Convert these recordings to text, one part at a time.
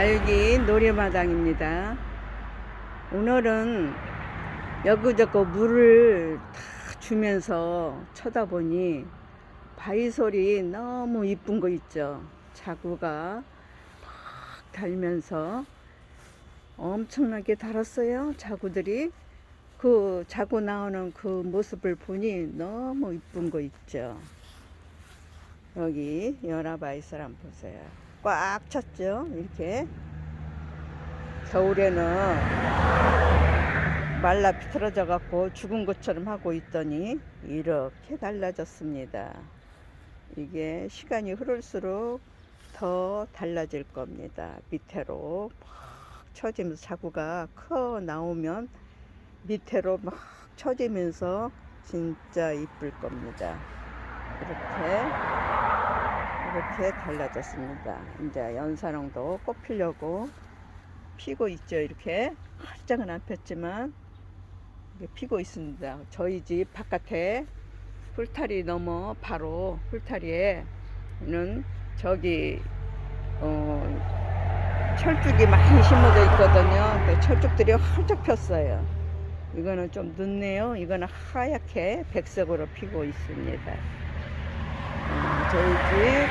다육이 노래마당입니다. 오늘은 여기저기 물을 다 주면서 쳐다보니 바위솔이 너무 이쁜 거 있죠. 자구가 막 달면서 엄청나게 달았어요. 자구들이. 그 자구 나오는 그 모습을 보니 너무 이쁜 거 있죠. 여기 연화바이슬 한번 보세요. 꽉 찼죠? 이렇게. 겨울에는 말라 비틀어져 갖고 죽은 것처럼 하고 있더니 이렇게 달라졌습니다. 이게 시간이 흐를수록 더 달라질 겁니다. 밑으로 막 처지면서 자구가 커 나오면 밑으로 막 처지면서 진짜 이쁠 겁니다. 이렇게 이렇게 달라졌습니다. 이제 연사롱도 꽃 피려고 피고 있죠. 이렇게 활짝은 안 폈지만 피고 있습니다. 저희 집 바깥에 풀타리 넘어 바로 풀타리에는 저기 어, 철쭉이 많이 심어져 있거든요. 철쭉들이 활짝 폈어요. 이거는 좀 늦네요. 이거는 하얗게 백색으로 피고 있습니다. 어, 저희 집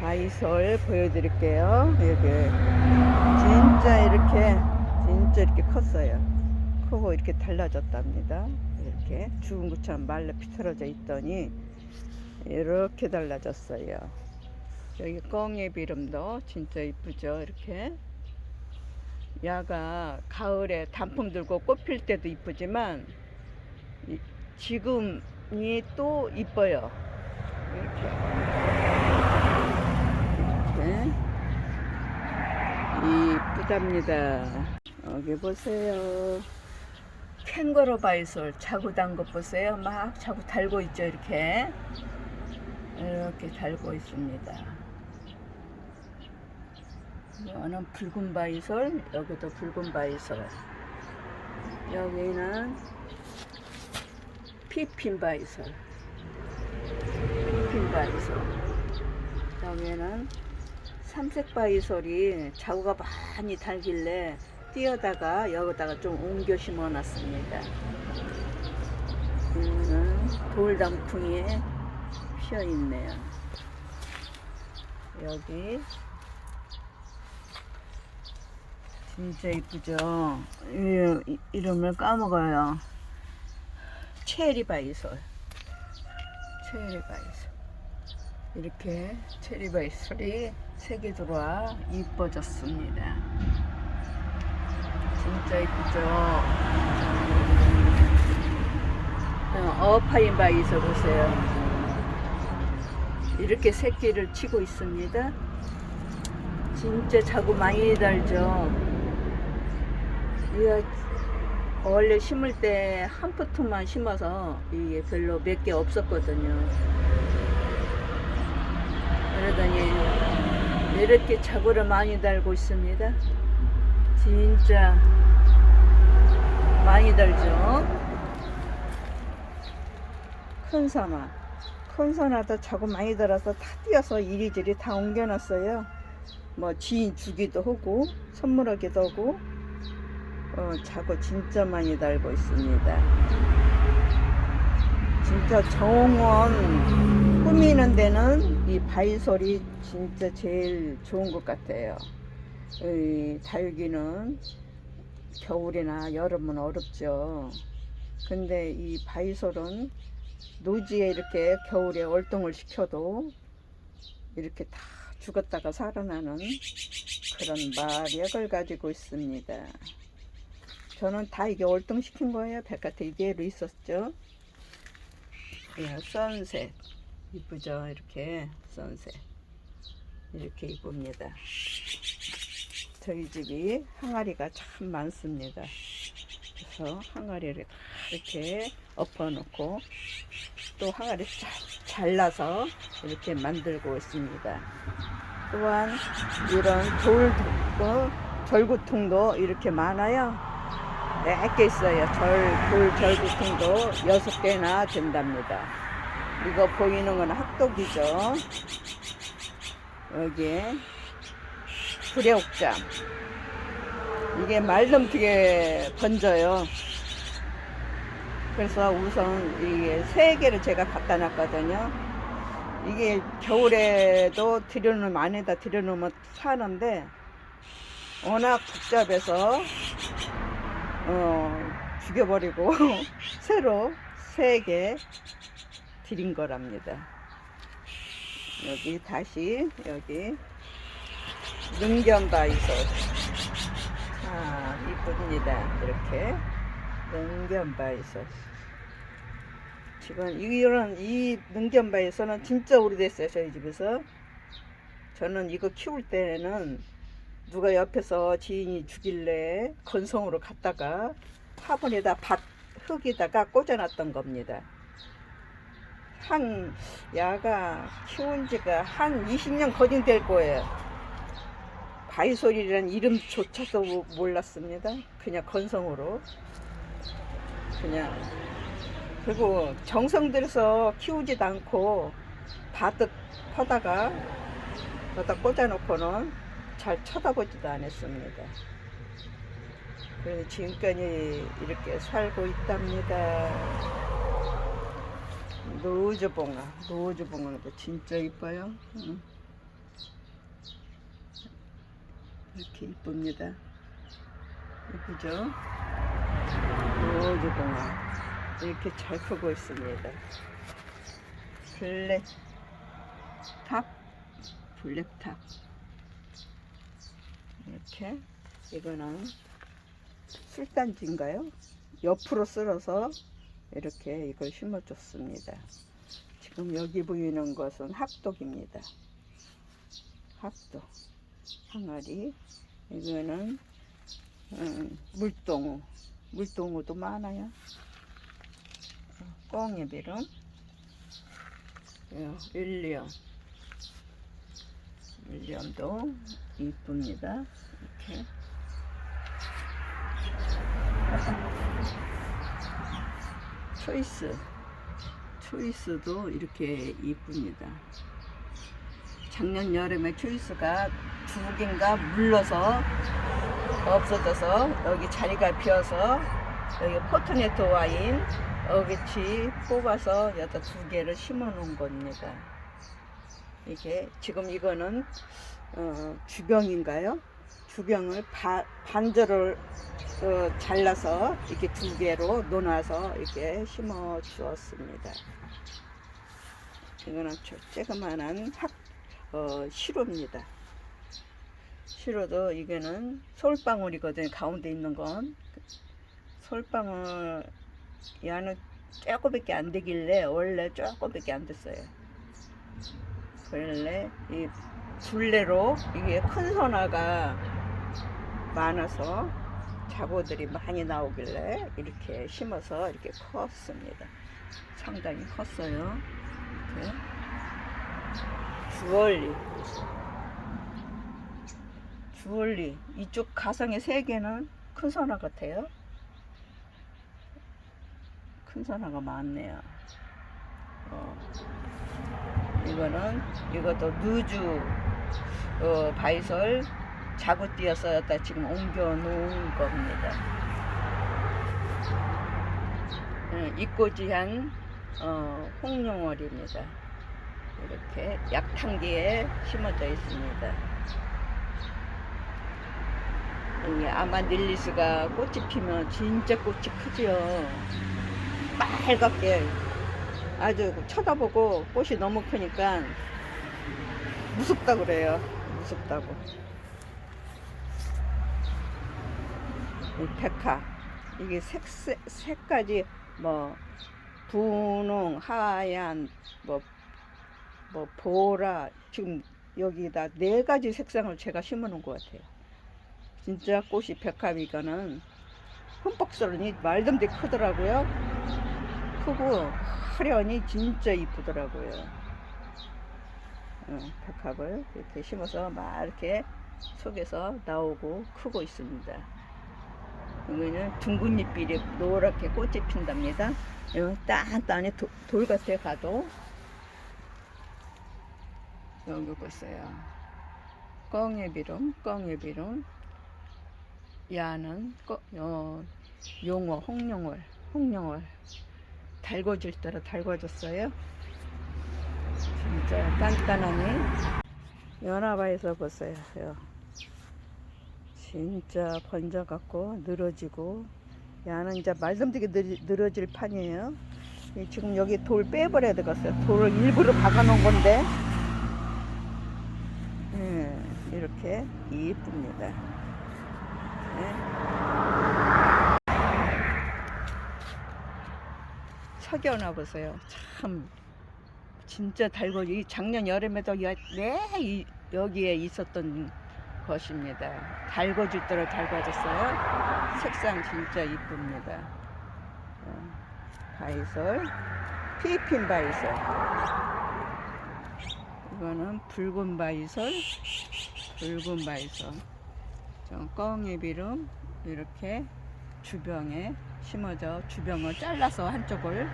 바이솔 보여드릴게요. 여기 진짜 이렇게 진짜 이렇게 컸어요. 크고 이렇게 달라졌답니다. 이렇게 죽은 것처럼 말라 비틀어져 있더니 이렇게 달라졌어요. 여기 꽁의 비름도 진짜 이쁘죠. 이렇게 야가 가을에 단풍 들고 꽃 필 때도 이쁘지만 이- 지금이 또 이뻐요. 이렇게 이렇게 이쁘답니다. 여기 보세요. 캥거루 바이솔 자구 단 것 보세요. 막 자구 달고 있죠. 이렇게 이렇게 달고 있습니다. 이거는 붉은 바이솔, 여기도 붉은 바이솔. 여기는 피핀 바이솔. 바이솔. 여기는 삼색 바이솔이 자구가 많이 달길래 띄어다가 여기다가 좀 옮겨 심어 놨습니다. 이거는 돌단풍이에 피어 있네요. 여기 진짜 이쁘죠? 이, 이- 이름을 까먹어요. 체리 바이솔. 체리 바이솔. 이렇게 체리 바이솔이 색이 들어와 이뻐졌습니다. 진짜 이쁘죠? 어, 어파인 바이솔 보세요. 이렇게 새끼를 치고 있습니다. 진짜 자구 많이 달죠. 이거 원래 심을 때 한 포트만 심어서 이게 별로 몇 개 없었거든요. 그러더니 이렇게 자구를 많이 달고 있습니다. 진짜 많이 달죠. 큰 사마. 큰 사마다 자구 많이 달아서 다 띄어서 이리저리 다 옮겨놨어요. 뭐 지인 주기도 하고 선물하기도 하고 어, 자구 진짜 많이 달고 있습니다. 진짜 정원 꾸미는 데는 이 바이솔이 진짜 제일 좋은 것 같아요. 이 다육이는 겨울이나 여름은 어렵죠. 근데 이 바이솔은 노지에 이렇게 겨울에 월동을 시켜도 이렇게 다 죽었다가 살아나는 그런 마력을 가지고 있습니다. 저는 다 이게 월동시킨 거예요. 백화태 이대로 있었죠. 예, 선셋. 이쁘죠? 이렇게 선셋. 이렇게 이쁩니다. 저희 집이 항아리가 참 많습니다. 그래서 항아리를 다 이렇게 엎어놓고 또 항아리 잘 잘라서 이렇게 만들고 있습니다. 또한 이런 돌, 어, 절구통도 이렇게 많아요. 몇 개 있어요. 절, 돌 절구통도 여섯 개나 된답니다. 이거 보이는 건 학독이죠. 여기에 불애옥잠 이게 말넘치게 번져요. 그래서 우선 이게 세 개를 제가 갖다 놨거든요. 이게 겨울에도 들여놓으면 안에다 들여놓으면 사는데 워낙 복잡해서 어, 죽여버리고 새로 세개 드린 거랍니다. 여기 다시 여기. 능견바이소. 아 이쁩니다. 이렇게. 능견바이소. 지금 이런 이 능견바에서는 진짜 오래됐어요 저희 집에서. 저는 이거 키울 때는 누가 옆에서 지인이 주길래 건성으로 갔다가 화분에다 밭 흙에다가 꽂아놨던 겁니다. 한 야가 키운 지가 한 20년 거진 될 거예요. 바이솔이라는 이름조차도 모- 몰랐습니다. 그냥 건성으로. 그냥. 그리고 정성 들여서 키우지도 않고 밭을 퍼다가 거기다 꽂아놓고는 잘 쳐다보지도 않았습니다. 그래서 지금까지 이렇게 살고 있답니다. 노즈봉화, 노즈봉화도 진짜 이뻐요. 응. 이렇게 이쁩니다. 이쁘죠? 노즈봉화 이렇게 잘 크고 있습니다. 블랙 탑, 블랙 탑 이렇게 이거는 술단지인가요? 옆으로 쓸어서 이렇게 이걸 심어줬습니다. 지금 여기 보이는 것은 학독입니다. 학독 항아리 이거는 음, 물동우 물동우도 많아요. 꽁이 비름 예, 윌리엄 윌리엄도 이쁩니다. 이렇게 초이스 초이스도 이렇게 이쁩니다. 작년 여름에 초이스가 두 개인가 물러서 없어져서 여기 자리가 비어서 여기 포트네트 와인 어기치 뽑아서 여기다 두 개를 심어 놓은 겁니다. 이게 지금 이거는 어, 주병인가요? 주병을 바, 반절을 어, 잘라서 이렇게 두 개로 놓아서 이렇게 심어 주었습니다. 이거는 저 조그만한 학, 어, 시로입니다. 시로도 이게는 솔방울이거든요. 가운데 있는 건 솔방울 야는 조금밖에 안 되길래 원래 조금밖에 안 됐어요. 그래 이 둘레로 이게 큰 소나가 많아서 자보들이 많이 나오길래 이렇게 심어서 이렇게 컸습니다. 상당히 컸어요. 이렇게. 주얼리. 주얼리. 이쪽 가상의 세 개는 큰 소나 같아요. 큰 소나가 많네요. 어. 이거는 이것도 누주 어, 바이솔 자구 띄어서 여기다 지금 옮겨 놓은 겁니다. 음, 이꼬지한 어, 홍룡월입니다. 이렇게 약탕기에 심어져 있습니다. 이 아마 닐리스가 꽃이 피면 진짜 꽃이 크죠. 빨갛게 아주 쳐다보고 꽃이 너무 크니까 무섭다 그래요. 무섭다고. 이 백화 이게 색, 색 색까지 뭐 분홍, 하얀, 뭐, 뭐 보라 지금 여기다 네 가지 색상을 제가 심어놓은 것 같아요. 진짜 꽃이 백합이가는 흠뻑 썰으니 말도 안 되게 크더라고요. 크고 화려하니 진짜 이쁘더라고요. 어, 백합을 이렇게 심어서 막 이렇게 속에서 나오고 크고 있습니다. 이거는 둥근 잎이 노랗게 꽃이 핀답니다. 여기 딴딴히 돌 같아 가도 여기 보세요. 껑에비름, 껑에비름. 야는 꺼, 어, 용어, 홍룡월, 홍룡월. 달궈질 대로 달궈졌어요. 진짜 단단하니. 연화바에서 보세요. 요. 진짜 번져갖고 늘어지고 야는 이제 말씀드게 늘어질 판이에요. 이 지금 여기 돌 빼버려야 되겠어요. 돌을 일부러 박아놓은 건데 예, 이렇게 이쁩니다. 예. 석연화 보세요. 참 진짜 달고 이 작년 여름에도 여, 네, 이, 여기에 있었던 것입니다. 달궈줄 대로 달궈졌어요. 색상 진짜 이쁩니다. 어, 바이솔, 피핀 바이솔. 이거는 붉은 바이솔, 붉은 바이솔. 좀 껑에비름 이렇게 주병에 심어져 주병을 잘라서 한쪽을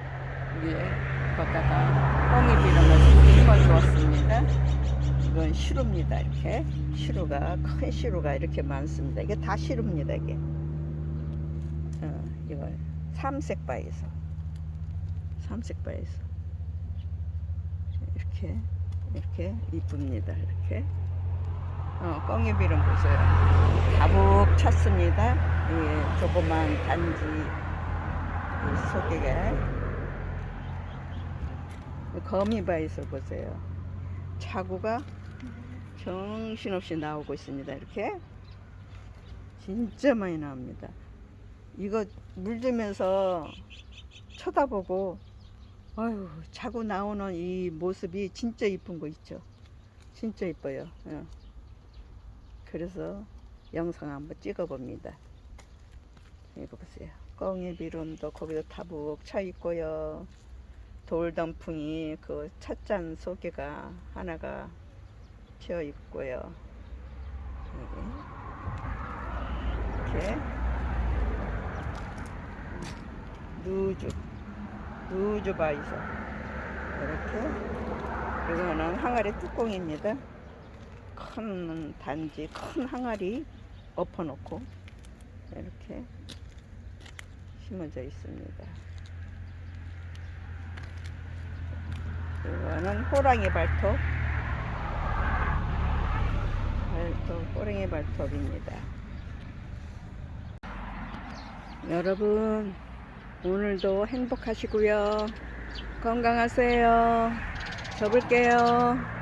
위에 걷다가 껑에비름을 심어 주었습니다. 이건 시루입니다. 이렇게 시루가 큰 시루가 이렇게 많습니다. 이게 다 시루입니다. 이게 어, 이거 삼색 바에서 삼색 바에서 이렇게 이렇게 이쁩니다. 이렇게 어, 껑이비름 보세요. 가득 찼습니다. 이 조그만 단지 이 속에 거미바에서 보세요. 자구가 정신없이 나오고 있습니다. 이렇게 진짜 많이 나옵니다. 이거 물들면서 쳐다보고 아유 자고 나오는 이 모습이 진짜 이쁜 거 있죠. 진짜 이뻐요. 예. 그래서 영상 한번 찍어봅니다. 이거 보세요. 껑이 비름도 거기도 타북 차 있고요. 돌단풍이 그 찻잔 속에가 하나가 피어 있고요. 이렇게 누주 누주 바이소 이렇게 이거는 항아리 뚜껑입니다. 큰 단지 큰 항아리 엎어놓고 이렇게 심어져 있습니다. 이거는 호랑이 발톱 발톱 호랑이 발톱입니다. 여러분 오늘도 행복하시고요. 건강하세요. 접을게요.